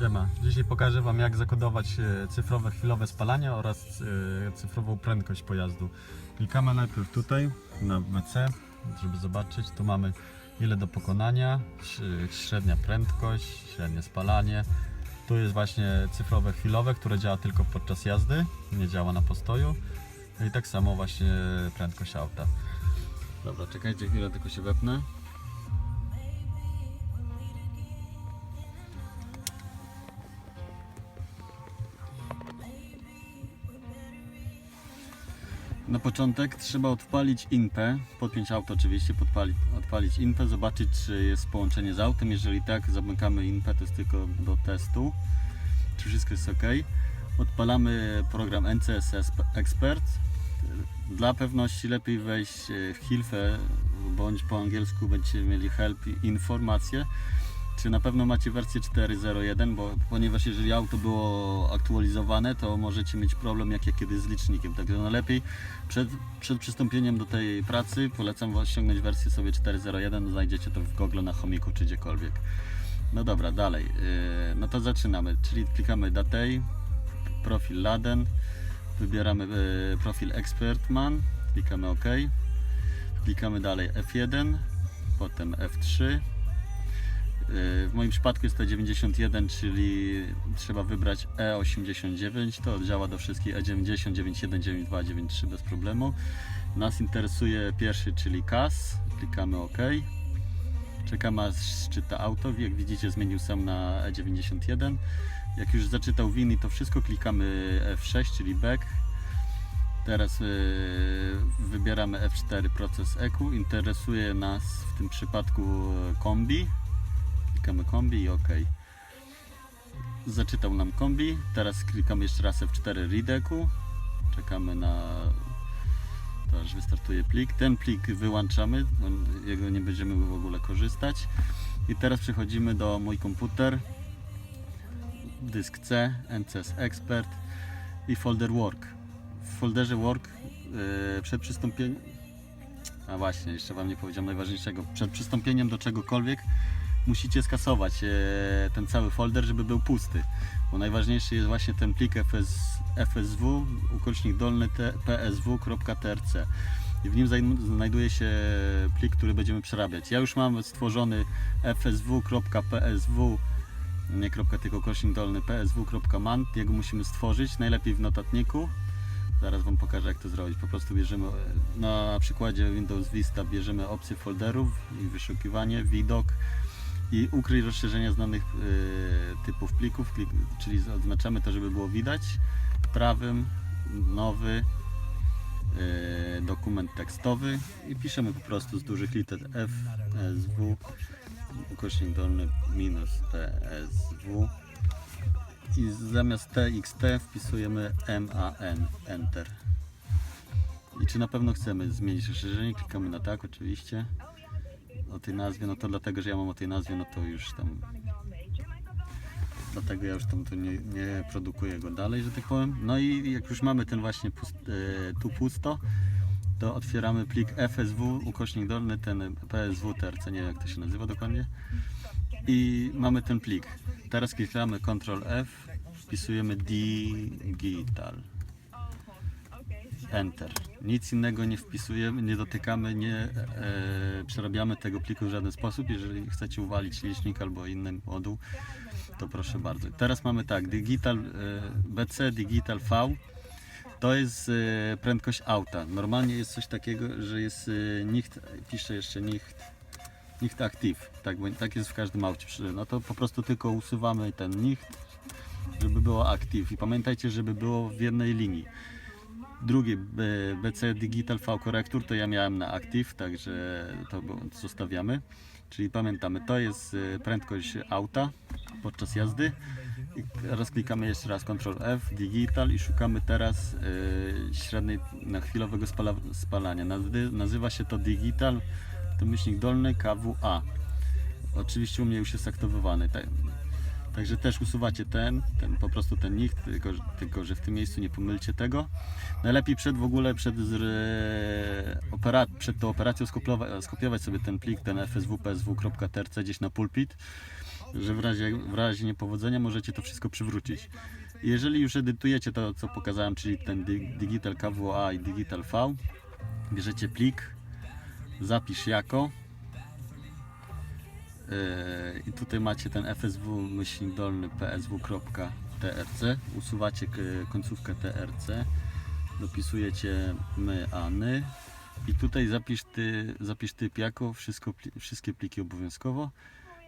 Siema. Dzisiaj pokażę Wam jak zakodować e, cyfrowe chwilowe spalanie oraz e, cyfrową prędkość pojazdu. Klikamy najpierw tutaj na BC, żeby zobaczyć. Tu mamy ile do pokonania, średnia prędkość, średnie spalanie. Tu jest właśnie cyfrowe chwilowe, które działa tylko podczas jazdy, nie działa na postoju. No I tak samo właśnie prędkość auta. Dobra, czekajcie chwilę, tylko się wepnę. Na początek trzeba odpalić INPE, podpiąć auto oczywiście, podpalić, odpalić INPE, zobaczyć czy jest połączenie z autem. Jeżeli tak, zamykamy INPE, to jest tylko do testu, czy wszystko jest ok. Odpalamy program NCSS Expert. Dla pewności lepiej wejść w Hilfe, bądź po angielsku będziecie mieli help i informacje. Czy na pewno macie wersję 4.01, bo ponieważ jeżeli auto było aktualizowane, to możecie mieć problem jak ja kiedyś z licznikiem. Także najlepiej przed, przed przystąpieniem do tej pracy polecam was ściągnąć wersję sobie 4.01, znajdziecie to w Google na chomiku czy gdziekolwiek. No dobra, dalej. Yy, No to zaczynamy, czyli klikamy Datej, profil Laden, wybieramy yy, profil Expertman, klikamy OK, klikamy dalej F1, potem F3, w moim przypadku jest to 91, czyli trzeba wybrać E89. To działa do wszystkich E E90, 91, 92, 93 bez problemu. Nas interesuje pierwszy, czyli KAS. Klikamy OK. Czekamy aż czyta auto. Jak widzicie zmienił sam na E91. Jak już zaczytał WIN to wszystko klikamy F6, czyli back. Teraz yy, wybieramy F4 proces EQ. Interesuje nas w tym przypadku e, kombi klikamy kombi i OK. Zaczytał nam kombi. Teraz klikamy jeszcze raz F4 redeku. Czekamy na to aż wystartuje plik. Ten plik wyłączamy, jego nie będziemy w ogóle korzystać. I teraz przechodzimy do mój komputer. Dysk C, NCS Expert i folder Work. W folderze Work yy, przed przystąpieniem a właśnie, jeszcze Wam nie powiedziałem najważniejszego. Przed przystąpieniem do czegokolwiek musicie skasować e, ten cały folder, żeby był pusty. Bo najważniejszy jest właśnie ten plik FS, FSW, ukośnik dolny psw.trc. I w nim znajduje się plik, który będziemy przerabiać. Ja już mam stworzony fsw.psw nie kropka, tylko kośnik dolny psw.man. Jego musimy stworzyć, najlepiej w notatniku. Zaraz Wam pokażę jak to zrobić. Po prostu bierzemy e, na przykładzie Windows Vista bierzemy opcję folderów i wyszukiwanie, widok i ukryj rozszerzenia znanych e, typów plików, klik, czyli oznaczamy to, żeby było widać. Prawym nowy e, dokument tekstowy i piszemy po prostu z dużych liter F, S, W, ukośnik dolny minus PSW i zamiast TXT wpisujemy MAN, Enter. I czy na pewno chcemy zmienić rozszerzenie? Klikamy na tak oczywiście. O tej nazwie, no to dlatego, że ja mam o tej nazwie, no to już tam dlatego ja już tam tu nie, nie produkuję go dalej, że tak powiem. No i jak już mamy ten właśnie pust, e, tu pusto, to otwieramy plik FSW, ukośnik dolny, ten PSW TRC, nie wiem jak to się nazywa dokładnie. I mamy ten plik. Teraz klikamy Ctrl F, wpisujemy digital. Enter. Nic innego nie wpisujemy, nie dotykamy, nie e, przerabiamy tego pliku w żaden sposób. Jeżeli chcecie uwalić licznik albo inny moduł, to proszę bardzo. Teraz mamy tak, digital e, BC Digital V to jest e, prędkość auta. Normalnie jest coś takiego, że jest e, nicht, piszę jeszcze nicht, nicht active. Tak, tak jest w każdym aucie. No to po prostu tylko usuwamy ten nicht, żeby było active. I pamiętajcie, żeby było w jednej linii. Drugi B- BC Digital V Corrector to ja miałem na active, także to zostawiamy. Czyli pamiętamy, to jest e, prędkość auta podczas jazdy. I teraz klikamy jeszcze raz Ctrl F, Digital i szukamy teraz e, średniej na chwilowego spala, spalania. Nazy- Nazywa się to Digital, to myślnik dolny KWA. Oczywiście u mnie już jest aktywowany. Tak, także też usuwacie ten, ten po prostu ten nikt, tylko, tylko że w tym miejscu nie pomylcie tego. Najlepiej przed w ogóle przed, przed tą operacją skopiować, skopiować sobie ten plik, ten fsw.psw.trc gdzieś na pulpit że w razie, w razie niepowodzenia możecie to wszystko przywrócić. Jeżeli już edytujecie to, co pokazałem, czyli ten di- Digital KWA i Digital V, bierzecie plik, zapisz jako i tutaj macie ten fsw myślnik psw.trc, usuwacie końcówkę trc, dopisujecie my, a ny. I tutaj zapisz, ty, zapisz typ jako, wszystko, wszystkie pliki obowiązkowo,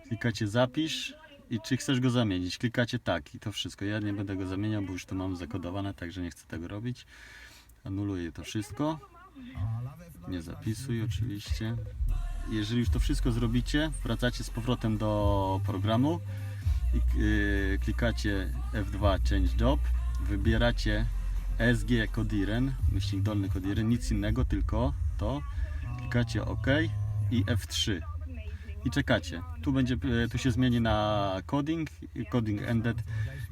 klikacie zapisz i czy chcesz go zamienić, klikacie tak i to wszystko, ja nie będę go zamieniał, bo już to mam zakodowane, także nie chcę tego robić, anuluję to wszystko, nie zapisuj oczywiście. Jeżeli już to wszystko zrobicie, wracacie z powrotem do programu i yy, klikacie F2 Change Job, wybieracie SG Codiren, myślnik dolny Codiren, nic innego, tylko to. Klikacie OK i F3 i czekacie. Tu, będzie, e, tu się zmieni na coding, coding ended.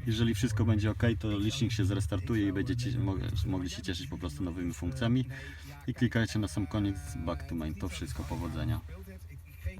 Jeżeli wszystko będzie ok, to licznik się zrestartuje i będziecie mo- mogli się cieszyć po prostu nowymi funkcjami. I klikajcie na sam koniec back to main. To wszystko powodzenia.